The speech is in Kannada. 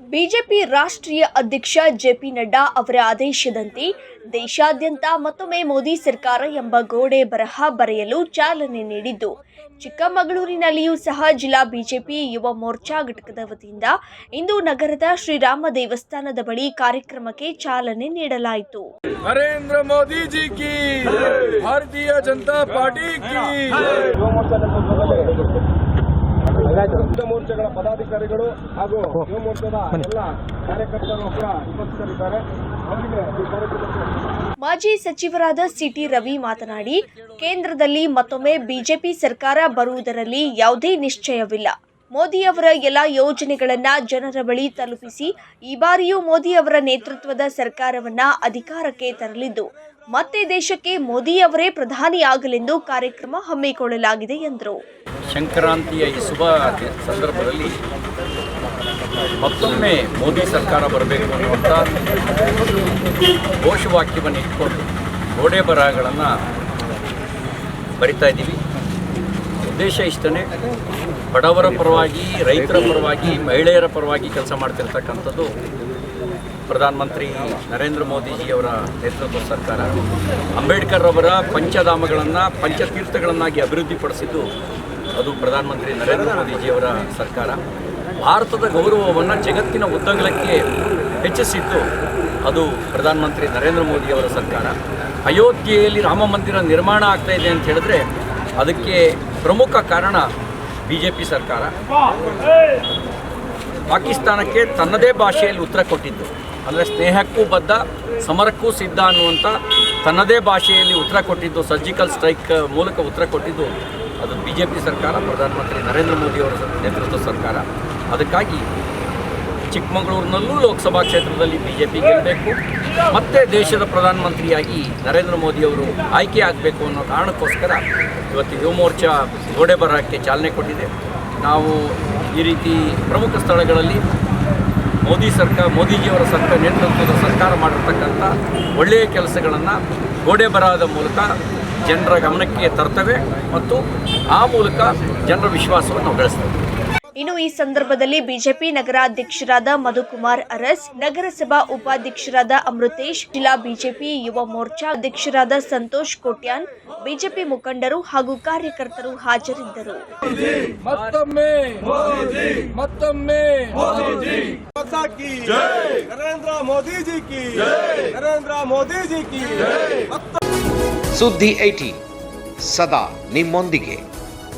ಬಿಜೆಪಿ ರಾಷ್ಟ್ರೀಯ ಅಧ್ಯಕ್ಷ ಜೆ ಪಿ ನಡ್ಡಾ ಅವರ ಆದೇಶದಂತೆ ದೇಶಾದ್ಯಂತ ಮತ್ತೊಮ್ಮೆ ಮೋದಿ ಸರ್ಕಾರ ಎಂಬ ಗೋಡೆ ಬರಹ ಬರೆಯಲು ಚಾಲನೆ ನೀಡಿದ್ದು. ಚಿಕ್ಕಮಗಳೂರಿನಲ್ಲಿಯೂ ಸಹ ಜಿಲ್ಲಾ ಬಿಜೆಪಿ ಯುವ ಮೋರ್ಚಾ ಘಟಕದ ವತಿಯಿಂದ ಇಂದು ನಗರದ ಶ್ರೀರಾಮ ದೇವಸ್ಥಾನದ ಬಳಿ ಕಾರ್ಯಕ್ರಮಕ್ಕೆ ಚಾಲನೆ ನೀಡಲಾಯಿತು. ನರೇಂದ್ರ ಮೋದಿ ಜಿ ಭಾರತೀಯ ಜನತಾ ಪಾರ್ಟಿ ವಿವಿಧ ಮೋರ್ಚಾಗಳ ಪದಾಧಿಕಾರಿಗಳು ಹಾಗೂ ಯುವ ಮೋರ್ಚಾದ ಎಲ್ಲ ಕಾರ್ಯಕರ್ತರು ಕೂಡ ಉಪಸ್ಥಿತರಿದ್ದಾರೆ. ಅವರಿಗೆ ಈ ಕಾರ್ಯಕ್ರಮಕ್ಕೆ ಮಾಜಿ ಸಚಿವರಾದ ಸಿಟಿ ರವಿ ಮಾತನಾಡಿ ಕೇಂದ್ರದಲ್ಲಿ ಮತ್ತೊಮ್ಮೆ ಬಿಜೆಪಿ ಸರ್ಕಾರ ಬರುವುದರಲ್ಲಿ ಯಾವುದೇ ನಿಶ್ಚಯವಿಲ್ಲ. ಮೋದಿ ಅವರ ಎಲ್ಲ ಯೋಜನೆಗಳನ್ನ ಜನರ ಬಳಿ ತಲುಪಿಸಿ, ಈ ಬಾರಿಯೂ ಮೋದಿ ಅವರ ನೇತೃತ್ವದ ಸರ್ಕಾರವನ್ನ ಅಧಿಕಾರಕ್ಕೆ ತರಲಿದ್ದು, ಮತ್ತೆ ದೇಶಕ್ಕೆ ಮೋದಿಯವರೇ ಪ್ರಧಾನಿಯಾಗಲೆಂದು ಕಾರ್ಯಕ್ರಮ ಹಮ್ಮಿಕೊಳ್ಳಲಾಗಿದೆ ಎಂದರು. ಸಂಕ್ರಾಂತಿಯ ಈ ಶುಭ ಸಂದರ್ಭದಲ್ಲಿ ಮತ್ತೊಮ್ಮೆ ಮೋದಿ ಸರ್ಕಾರ ಬರಬೇಕು ಅನ್ನುವಂಥ ಘೋಷವಾಕ್ಯವನ್ನು ಇಟ್ಕೊಂಡು ಗೋಡೆ ಬರಹಗಳನ್ನು ಬರಿತಾ ಇದ್ದೀವಿ. ಉದ್ದೇಶ ಇಷ್ಟೇ ಬಡವರ ಪರವಾಗಿ, ರೈತರ ಪರವಾಗಿ, ಮಹಿಳೆಯರ ಪರವಾಗಿ ಕೆಲಸ ಮಾಡ್ತಿರ್ತಕ್ಕಂಥದ್ದು ಪ್ರಧಾನಮಂತ್ರಿ ನರೇಂದ್ರ ಮೋದಿಜಿಯವರ ನೇತೃತ್ವದ ಸರ್ಕಾರ. ಅಂಬೇಡ್ಕರ್ ಅವರ ಪಂಚಧಾಮಗಳನ್ನು, ಪಂಚತೀರ್ಥಗಳನ್ನಾಗಿ ಅಭಿವೃದ್ಧಿಪಡಿಸಿದ್ದು ಅದು ಪ್ರಧಾನಮಂತ್ರಿ ನರೇಂದ್ರ ಮೋದಿಜಿಯವರ ಸರ್ಕಾರ. ಭಾರತದ ಗೌರವವನ್ನು ಜಗತ್ತಿನ ಉದ್ದಗಲಕ್ಕೆ ಹೆಚ್ಚಿಸಿದ್ದು ಅದು ಪ್ರಧಾನಮಂತ್ರಿ ನರೇಂದ್ರ ಮೋದಿಯವರ ಸರ್ಕಾರ. ಅಯೋಧ್ಯೆಯಲ್ಲಿ ರಾಮ ಮಂದಿರ ನಿರ್ಮಾಣ ಆಗ್ತಾ ಇದೆ ಅಂತ ಹೇಳಿದ್ರೆ ಅದಕ್ಕೆ ಪ್ರಮುಖ ಕಾರಣ ಬಿ ಜೆ ಪಿ ಸರ್ಕಾರ. ಪಾಕಿಸ್ತಾನಕ್ಕೆ ತನ್ನದೇ ಭಾಷೆಯಲ್ಲಿ ಉತ್ತರ ಕೊಟ್ಟಿದ್ದು. ಅಂದರೆ ಸ್ನೇಹಕ್ಕೂ ಬದ್ಧ, ಸಮರಕ್ಕೂ ಸಿದ್ಧ ಅನ್ನುವಂಥ ತನ್ನದೇ ಭಾಷೆಯಲ್ಲಿ ಉತ್ತರ ಕೊಟ್ಟಿದ್ದು, ಸರ್ಜಿಕಲ್ ಸ್ಟ್ರೈಕ್ ಮೂಲಕ ಉತ್ತರ ಕೊಟ್ಟಿದ್ದು ಅದು ಬಿ ಜೆ ಪಿ ಸರ್ಕಾರ, ಪ್ರಧಾನಮಂತ್ರಿ ನರೇಂದ್ರ ಮೋದಿಯವರ ನೇತೃತ್ವ ಸರ್ಕಾರ. ಅದಕ್ಕಾಗಿ ಚಿಕ್ಕಮಗಳೂರಿನಲ್ಲೂ ಲೋಕಸಭಾ ಕ್ಷೇತ್ರದಲ್ಲಿ ಬಿ ಜೆ ಪಿ ಗೆಲ್ಲಬೇಕು. ಮತ್ತೆ ದೇಶದ ಪ್ರಧಾನಮಂತ್ರಿಯಾಗಿ ನರೇಂದ್ರ ಮೋದಿಯವರು ಆಯ್ಕೆ ಆಗಬೇಕು ಅನ್ನೋ ಕಾರಣಕ್ಕೋಸ್ಕರ ಇವತ್ತು ಯುವ ಮೋರ್ಚಾ ಗೋಡೆ ಬರಹಕ್ಕೆ ಚಾಲನೆ ಕೊಟ್ಟಿದೆ. ನಾವು ಈ ರೀತಿ ಪ್ರಮುಖ ಸ್ಥಳಗಳಲ್ಲಿ ಮೋದಿ ಸರ್ಕಾರ, ಮೋದಿಜಿಯವರ ಸರ್ಕಾರ, ನೇತೃತ್ವದ ಸರ್ಕಾರ ಮಾಡಿರ್ತಕ್ಕಂಥ ಒಳ್ಳೆಯ ಕೆಲಸಗಳನ್ನು ಗೋಡೆ ಬರಹದ ಮೂಲಕ ಜನರ ಗಮನಕ್ಕೆ ತರ್ತವೆ ಮತ್ತು ಆ ಮೂಲಕ ಜನರ ವಿಶ್ವಾಸವನ್ನು ನಾವು ಗಳಿಸ್ತೇವೆ ಇನ್ನು ಈ ಸಂದರ್ಭದಲ್ಲಿ ಬಿಜೆಪಿ ನಗರಾಧ್ಯಕ್ಷರಾದ ಮಧುಕುಮಾರ್ ಅರಸ್ ನಗರಸಭಾ ಉಪಾಧ್ಯಕ್ಷರಾದ ಅಮೃತೇಶ್ ಜಿಲ್ಲಾ ಬಿಜೆಪಿ ಯುವ ಮೋರ್ಚಾ ಅಧ್ಯಕ್ಷರಾದ ಸಂತೋಷ್ ಕೋಟ್ಯಾನ್ ಬಿಜೆಪಿ ಮುಖಂಡರು ಹಾಗೂ ಕಾರ್ಯಕರ್ತರು ಹಾಜರಿದ್ದರು. ಮತ್ತೊಮ್ಮೆ ಮತ್ತೊಮ್ಮೆ ನರೇಂದ್ರ ಮೋದಿಜಿ ನರೇಂದ್ರ ಮೋದಿಜಿ ಸುದ್ದಿ ಐಟಿ ಸದಾ ನಿಮ್ಮೊಂದಿಗೆ.